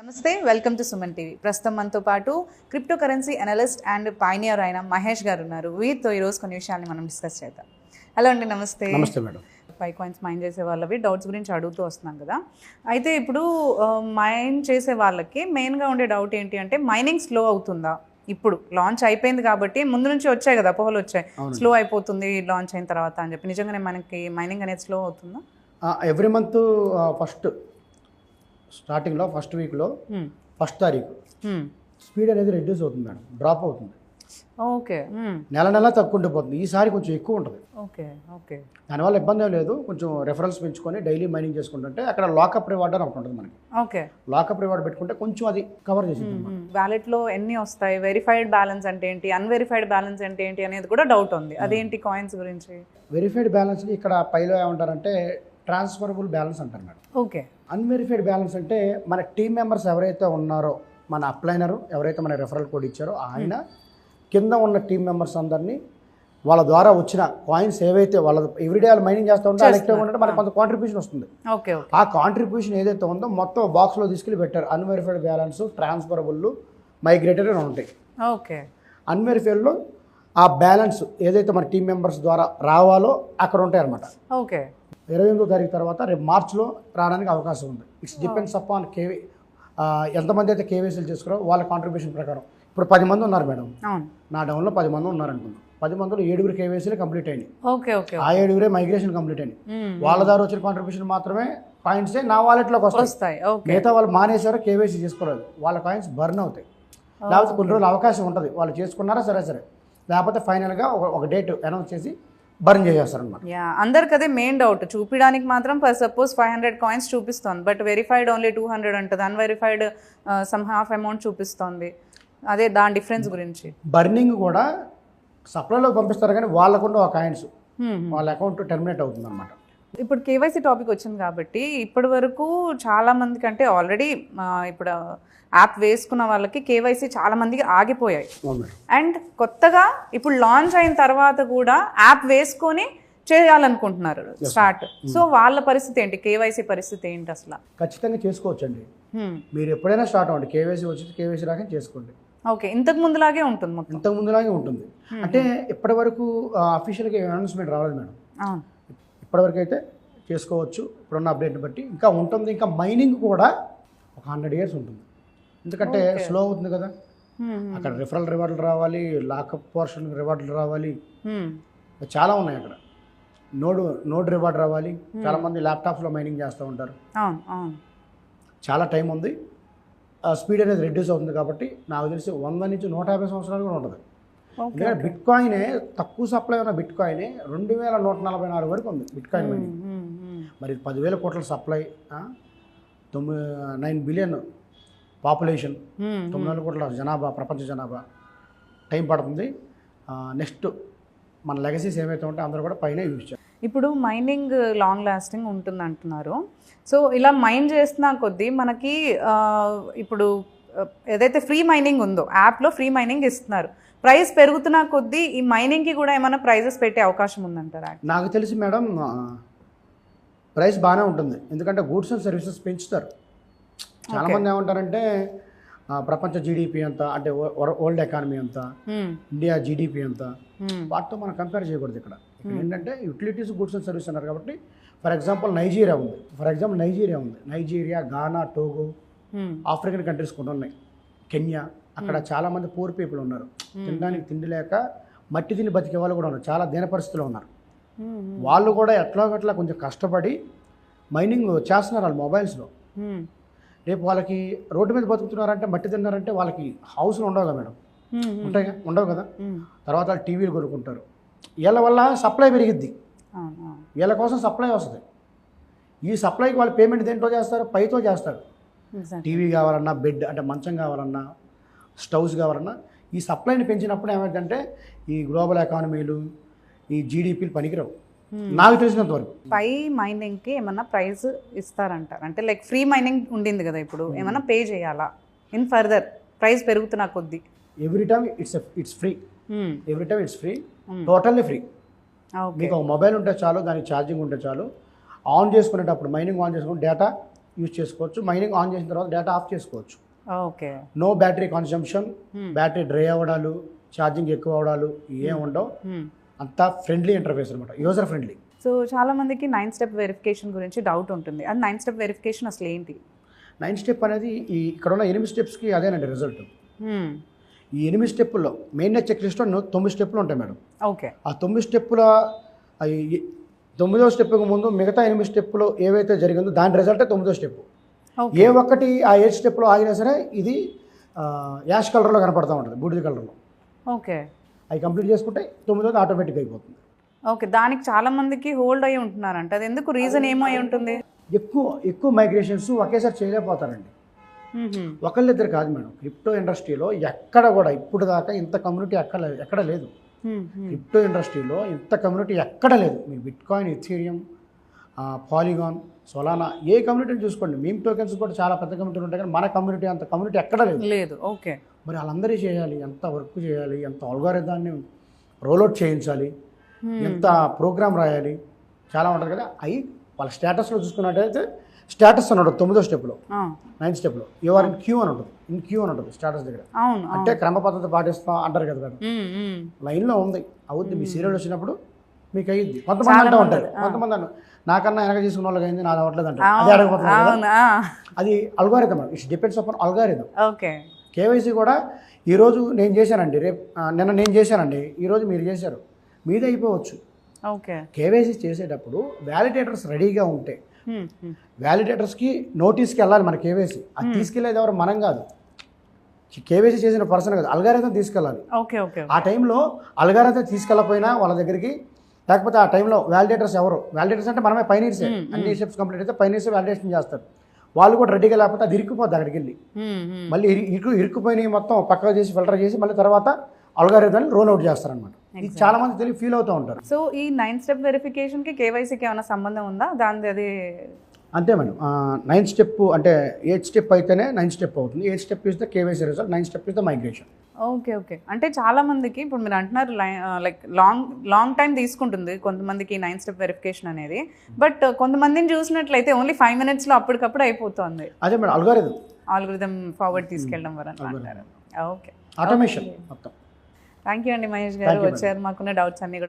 నమస్తే welcome to Suman TV. ప్రస్తుతం మనతో పాటు crypto currency analyst and pioneer అయిన మహేష్ గారు ఉన్నారు. వీరితో ఈరోజు కొన్ని విషయాల్ని మనం డిస్కస్ చేద్దాం. హలో అండి నమస్తే. నమస్తే మేడం. ఫైవ్ కాయిన్స్ మైండ్ చేసే వాళ్ళవి డౌట్స్ గురించి అడుగుతూ వస్తున్నాం కదా. అయితే ఇప్పుడు మైండ్ చేసే వాళ్ళకి మెయిన్గా ఉండే డౌట్ ఏంటి అంటే మైనింగ్ స్లో అవుతుందా? ఇప్పుడు లాంచ్ అయిపోయింది కాబట్టి ముందు నుంచి వచ్చాయి కదా అపోహలు వచ్చాయి. స్లో అయిపోతుంది లాంచ్ అయిన తర్వాత అని చెప్పి. నిజంగానే మనకి మైనింగ్ అనేది స్లో అవుతుందా? ఎవ్రీ మంత్ ఫస్ట్ స్టార్టింగ్లో ఫస్ట్ వీక్లో. ఫస్ట్ తారీఖు. స్పీడ్ అనేది రెడ్యూస్ అవుతుంది మేడం. డ్రాప్ అవుతుంది. ఓకే. నెల నెల తక్కువ పోతుంది. ఈసారి కొంచెం ఎక్కువ ఉంటుంది. ఓకే. ఓకే. దానివల్ల ఇబ్బంది ఏం లేదు. కొంచెం రెఫరెన్స్ పెంచుకొని డైలీ మైనింగ్ చేసుకుంటుంటే అక్కడ లాకప్ రివార్డ్ అని ఒకటి ఉంటుంది మనకి. ఓకే. లాకప్ రివార్డ్ పెట్టుకుంటే కొంచెం అది కవర్ చేసింది వ్యాలెట్లో ఎన్ని వస్తాయి? వెరిఫైడ్ బ్యాలెన్స్ అంటే ఏంటి? అన్వెరిఫైడ్ బ్యాలెన్స్ అంటే ఏంటి అనేది కూడా డౌట్ ఉంది. అదేంటి కాయిన్స్ గురించి? వెరిఫైడ్ బ్యాలెన్స్ ఇక్కడ పైలో ఏమంటారంటే ట్రాన్స్ఫరబుల్ బ్యాలెన్స్ అంటారు మేడం. ఓకే. అన్వెరిఫైడ్ బ్యాలెన్స్ అంటే మన టీం మెంబర్స్ ఎవరైతే ఉన్నారో మన అప్లైనరు ఎవరైతే మన రెఫరల్ కోడ్ ఇచ్చారో ఆయన కింద ఉన్న టీం మెంబర్స్ అందరినీ వాళ్ళ ద్వారా వచ్చిన కాయిన్స్ ఏవైతే వాళ్ళ ఎవ్రీడే వాళ్ళు మైనింగ్ చేస్తూ ఉంటే యాక్టివ్గా ఉంటే మనకు కొంత కాంట్రిబ్యూషన్ వస్తుంది. ఆ కాంట్రిబ్యూషన్ ఏదైతే ఉందో మొత్తం బాక్స్లో తీసుకెళ్ళి పెట్టారు. అన్వెరిఫైడ్ బ్యాలెన్స్ ట్రాన్స్ఫరబుల్ మైగ్రేటెడ్ అని ఉంటాయి. ఓకే. అన్వెరిఫైడ్లో ఆ బ్యాలెన్స్ ఏదైతే మన టీం మెంబర్స్ ద్వారా రావాలో అక్కడ ఉంటాయి అనమాట ఓకే. ఇరవై ఎనిమిదో తారీఖు తర్వాత రేపు మార్చిలో రావడానికి అవకాశం ఉంది. ఇట్స్ డిపెండ్స్ అపాన్ కేవీ ఎంతమంది అయితే కేవైసీలు చేసుకురో వాళ్ళ కాంట్రిబ్యూషన్ ప్రకారం. ఇప్పుడు పది మంది ఉన్నారు మేడం. నా డౌన్లో పది మంది ఉన్నారు అనుకుందాం పది మందిలో ఏడుగురు కేవైసీలు కంప్లీట్ ఓకే ఆ ఏడుగురే మైగ్రేషన్ కంప్లీట్ అయినాయి. వాళ్ళ ద్వారా వచ్చిన కాంట్రిబ్యూషన్ మాత్రమే కాయిన్సే నా వాలెట్లోకి వస్తాయి. మిగతా వాళ్ళు మానేశారో కేవైసీ చేసుకోలేదు. వాళ్ళ కాయిన్స్ బర్న్ అవుతాయి. లేకపోతే కొన్ని రోజులు అవకాశం ఉంటుంది. వాళ్ళు చేసుకున్నారా సరే సరే. లేకపోతే ఫైనల్గా ఒక డేట్ అనౌన్స్ చేసి బర్న్ చేసేస్తారనమాట యా అందరికి అదే మెయిన్ డౌట్ చూపించడానికి మాత్రం for suppose five hundred coins చూపిస్తోంది but verified only two hundred ఉంటుంది. అన్వెరిఫైడ్ సమ్ హాఫ్ అమౌంట్ చూపిస్తోంది. అదే దాని డిఫరెన్స్ గురించి. బర్నింగ్ కూడా సప్లైలోకి పంపిస్తారు కానీ వాళ్ళకుండా ఒక కాయిన్స్. వాళ్ళ అకౌంట్ టెర్మినేట్ అవుతుంది అనమాట ఇప్పుడు కేవైసీ టాపిక్ వచ్చింది కాబట్టి ఇప్పటి వరకు చాలా మందికి అంటే ఆల్రెడీ ఇప్పుడు యాప్ వేసుకున్న వాళ్ళకి కేవైసీ చాలా మందికి ఆగిపోయాయి. అండ్ కొత్తగా ఇప్పుడు లాంచ్ అయిన తర్వాత కూడా యాప్ వేసుకొని చేయాలనుకుంటున్నారు స్టార్ట్ సో వాళ్ళ పరిస్థితి ఏంటి? కేవైసీ పరిస్థితి ఏంటి అసలు? ఖచ్చితంగా చేసుకోవచ్చండి. Hmm. మీరు ఎప్పుడైనా స్టార్ట్ అవ్వండి. కేవైసీ వచ్చి కేవైసీ రాక చేసుకోండి. ఓకే. ఇంతకు ముందులాగే ఉంటుంది ఇంతకు ముందులాగే ఉంటుంది. అంటే ఇప్పటి వరకు అఫీషియల్గా అనౌన్స్మెంట్ రాలేదు మేడం. ఇప్పటివరకు అయితే చేసుకోవచ్చు. ఇప్పుడున్న అప్డేట్ని బట్టి. ఇంకా ఉంటుంది. ఇంకా మైనింగ్ కూడా ఒక హండ్రెడ్ ఇయర్స్ ఉంటుంది. ఎందుకంటే స్లో అవుతుంది కదా. అక్కడ రిఫరల్ రివార్డులు రావాలి. లాకప్ పోర్షన్ రివార్డులు రావాలి. చాలా ఉన్నాయి అక్కడ. నోడ్ నోడ్ రివార్డ్ రావాలి. చాలా మంది ల్యాప్టాప్స్లో మైనింగ్ చేస్తూ ఉంటారు. చాలా టైం ఉంది. స్పీడ్ అనేది రెడ్యూస్ అవుతుంది కాబట్టి నాకు తెలిసి వంద నుంచి నూట యాభై సంవత్సరాలు కూడా ఉంటుంది. ఎందుకంటే బిట్ కాయినే తక్కువ సప్లై ఉన్న బిట్ కాయినే రెండు వేల నూట నలభై నాలుగు వరకు ఉంది బిట్ కాయిన్ మైనింగ్ మరి పదివేల కోట్ల సప్లై తొమ్మిది నైన్ బిలియన్ పాపులేషన్ తొమ్మిది వందల కోట్ల జనాభా ప్రపంచ జనాభా. టైం పడుతుంది. నెక్స్ట్ మన లెగసీస్ ఏమైతే ఉంటే అందరూ కూడా పైన యూజ్ చేయాలి. ఇప్పుడు మైనింగ్ లాంగ్ లాస్టింగ్ ఉంటుంది అంటున్నారు. సో ఇలా మైన్ చేస్తున్న కొద్దీ మనకి ఇప్పుడు ఏదైతే ఫ్రీ మైనింగ్ ఉందో యాప్లో ఫ్రీ మైనింగ్ ఇస్తున్నారు. ప్రైస్ పెరుగుతున్న కొద్దీ ఈ మైనింగ్కి కూడా ఏమైనా ప్రైజెస్ పెట్టే అవకాశం ఉందంటారా? నాకు తెలిసి మేడం ప్రైస్ బాగానే ఉంటుంది. ఎందుకంటే గూడ్స్ అండ్ సర్వీసెస్ పెంచుతారు. చాలామంది ఏమంటారంటే ప్రపంచ జీడిపి ఎంత అంటే వరల్డ్ ఎకానమీ ఎంత ఇండియా జీడిపి ఎంత వాటితో మనం కంపేర్ చేయకూడదు ఇక్కడ. ఏంటంటే యూటిలిటీస్ గుడ్స్ అండ్ సర్వీస్ అన్నారు కాబట్టి ఫర్ ఎగ్జాంపుల్ నైజీరియా ఉంది. ఫర్ ఎగ్జాంపుల్ నైజీరియా ఉంది. Nigeria Ghana Togo African countries కూడా ఉన్నాయి. కెన్యా అక్కడ చాలా మంది పూర్ పీపుల్ ఉన్నారు. తినడానికి తిండి లేక మట్టి తిని బతికే వాళ్ళు కూడా ఉన్నారు. చాలా దీన పరిస్థితిలో ఉన్నారు. వాళ్ళు కూడా ఎట్లా గట్లా కొంచెం కష్టపడి మైనింగ్ చేస్తున్నారు వాళ్ళ మొబైల్స్లో రేపు వాళ్ళకి రోడ్డు మీద బతుకుతున్నారంటే మట్టి తిన్నారంటే వాళ్ళకి హౌస్లు ఉండవు కదా మేడం. ఉంటాయి కదా? ఉండవు కదా. తర్వాత వాళ్ళు టీవీలు కొనుక్కుంటారు. వీళ్ళ వల్ల సప్లై పెరిగిద్ది. వీళ్ళ కోసం సప్లై వస్తుంది. ఈ సప్లైకి వాళ్ళు పేమెంట్ దేంట్లో చేస్తారు? పైతో చేస్తారు. టీవీ కావాలన్నా బెడ్ అంటే మంచం కావాలన్నా స్టవ్స్ కావాలన్నా ఈ సప్లైని పెంచినప్పుడు ఏమైందంటే ఈ గ్లోబల్ ఎకానమీలు ఈ జీడిపిలు పనికిరావు. నాకు తెలిసినంత వరకు. పై మైనింగ్కి ఏమన్నా ప్రైస్ ఇస్తారంటారు? అంటే లైక్ ఫ్రీ మైనింగ్ ఉండింది కదా ఇప్పుడు. ఏమన్నా పే చేయాలా? ఇన్ ఫర్దర్ ప్రైస్ పెరుగుతున్న కొద్దీ. Every time it's it's free. Every time it's free. Totally free. మీకు ఒక మొబైల్ ఉంటే చాలు దానికి ఛార్జింగ్ ఉంటే చాలు. ఆన్ చేసుకునేటప్పుడు మైనింగ్ ఆన్ చేసుకుని డేటా యూజ్ చేసుకోవచ్చు. మైనింగ్ ఆన్ చేసిన తర్వాత డేటా ఆఫ్ చేసుకోవచ్చు. Okay. No battery consumption battery dry అవ్వడాలు charging ఎక్కువ అవడాలు ఏం ఉండవు. అంతా ఫ్రెండ్లీ ఇంటర్ఫేస్ అనమాట యూజర్ ఫ్రెండ్లీ సో చాలా మందికి నైన్ స్టెప్ వెరిఫికేషన్ గురించి డౌట్ ఉంటుంది. అది నైన్ స్టెప్ వెరిఫికేషన్ అసలు ఏంటి? నైన్ స్టెప్ అనేది ఈ ఇక్కడ ఉన్న ఎనిమిది స్టెప్స్కి అదేనండి రిజల్ట్. ఈ ఎనిమిది స్టెప్పుల్లో మెయిన్ చెక్ లిస్ట్లో తొమ్మిది స్టెప్పులు ఉంటాయి మేడం. ఓకే. ఆ తొమ్మిది స్టెప్పుల తొమ్మిదో స్టెప్కి ముందు మిగతా ఎనిమిది స్టెప్పులు ఏవైతే జరిగిందో దాని రిజల్టే తొమ్మిదో స్టెప్ ఏ ఒక్కటి ఆ ఎయిట్ స్టెప్లో ఆగినా సరే ఇది యాష్ కలర్లో కనపడతా ఉంటుంది బూడిద కలర్లో ఓకే. అవి కంప్లీట్ చేసుకుంటే తొమ్మిదోది ఆటోమేటిక్ అయిపోతుంది. ఓకే దానికి చాలా మందికి హోల్డ్ అయి ఉంటున్నారంట. అది ఎందుకు రీజన్ ఏమై ఉంటుంది? ఎక్కువ ఎక్కువ మైగ్రేషన్స్ ఒకేసారి చేయలేకపోతారండి. ఒకళ్ళిద్దరు కాదు మేడం క్రిప్టో ఇండస్ట్రీలో ఎక్కడ కూడా ఇప్పుడు దాకా ఇంత కమ్యూనిటీ ఎక్కడ ఎక్కడ లేదు. క్రిప్టో ఇండస్ట్రీలో ఇంత కమ్యూనిటీ ఎక్కడ లేదు. మీ Bitcoin Ethereum Polygon Solana ఏ కమ్యూనిటీని చూసుకోండి. మేము టోకెన్స్ కూడా చాలా పెద్ద కమ్యూనిటీలు ఉంటాయి కానీ మన కమ్యూనిటీ అంత కమ్యూనిటీ ఎక్కడ లేదు. లేదు ఓకే. మరి వాళ్ళందరూ చేయాలి? ఎంత వర్క్ చేయాలి? ఎంత అల్గారిదాన్ని రోల్అవుట్ చేయించాలి? ఎంత ప్రోగ్రామ్ రాయాలి? చాలా ఉంటుంది కదా. అవి వాళ్ళ స్టేటస్లో చూసుకున్నట్టయితే స్టేటస్ అని ఉంటుంది తొమ్మిదో స్టెప్లో నైన్త్ స్టెప్లో యువర్ ఇన్ క్యూ అని ఉంటుంది. ఇన్ క్యూ అని ఉంటుంది స్టేటస్ దగ్గర. అంటే క్రమ పద్ధతి పాటిస్తాం అంటారు కదా మేడం. లైన్లో ఉంది. అవుద్ది. మీ సీరియల్ వచ్చినప్పుడు మీకు అయ్యిద్ది కొంతమంది అంటూ ఉంటారు. కొంతమంది అన్న నాకన్నా వెనక తీసుకున్న వాళ్ళకి అయింది నాది అవ్వట్లేదు అంటారు అదే ఆ, అది algorithm. It's depends upon algorithm okay. KYC కూడా ఈరోజు నేను చేశానండి. రేపు నిన్న నేను చేశానండి. ఈరోజు మీరు చేశారు. మీదే అయిపోవచ్చు. ఓకే. కేవైసీ చేసేటప్పుడు వ్యాలిడేటర్స్ రెడీగా ఉంటే. వ్యాలిడేటర్స్కి నోటీస్కి వెళ్ళాలి మన కేవైసీ. అది తీసుకెళ్ళేది ఎవరు? మనం కాదు. కేవైసీ చేసిన పర్సన్ కాదు. అల్గారిథం తీసుకెళ్ళాలి. ఓకే ఓకే ఆ టైంలో అల్గారిథం తీసుకెళ్ళకపోయినా వాళ్ళ దగ్గరికి లేకపోతే ఆ టైంలో వ్యాలిడేటర్స్ ఎవరు? వ్యాలిడేటర్స్ అంటే మనమే పైనీర్సే. అన్ని స్టెప్స్ కంప్లీట్ అయితే పైనీర్సే వ్యాలిడేషన్ చేస్తారు. వాళ్ళు కూడా రెడీగా లేకపోతే అది ఇరుక్కుపోద్ది అక్కడికి వెళ్ళి. మళ్ళీ ఇరుకు ఇరుక్కుపోయినవి మొత్తం పక్కకు చేసి ఫిల్టర్ చేసి మళ్ళీ తర్వాత అల్గారిథాన్ని రోల్ అవుట్ చేస్తారనమాట ఇది చాలా మంది తెలియ ఫీల్ అవుతూ ఉంటారు. సో ఈ నైన్ స్టెప్ వెరిఫికేషన్కి కేవైసీకి ఏమైనా సంబంధం ఉందా? దాని అది అంతే మేడం. నైన్ స్టెప్ అంటే ఎయిట్ స్టెప్ అయితేనే నైన్ స్టెప్ అవుతుంది. Eight step is the KYC result nine step is the migration. Okay okay. అంటే చాలా మందికి ఇప్పుడు మీరు అంటున్నారు లైక్ లాంగ్ లాంగ్ టైం తీసుకుంటుంది కొంతమందికి నైన్ స్టెప్ వెరిఫికేషన్ అనేది. బట్ కొంతమందిని చూసినట్లయితే ఓన్లీ ఫైవ్ మినిట్స్లో అప్పటికప్పుడు అయిపోతుంది. అదే మేడం అల్గారిథం ఆల్గరిథం ఫార్వర్డ్ తీసుకెళ్ళడం వల్ల అంటారు ఓకే ఆటోమేషన్ మొత్తం. థ్యాంక్ యూ అండి మహేష్ గారు వచ్చారు. మాకున్న డౌట్స్ అన్ని కూడా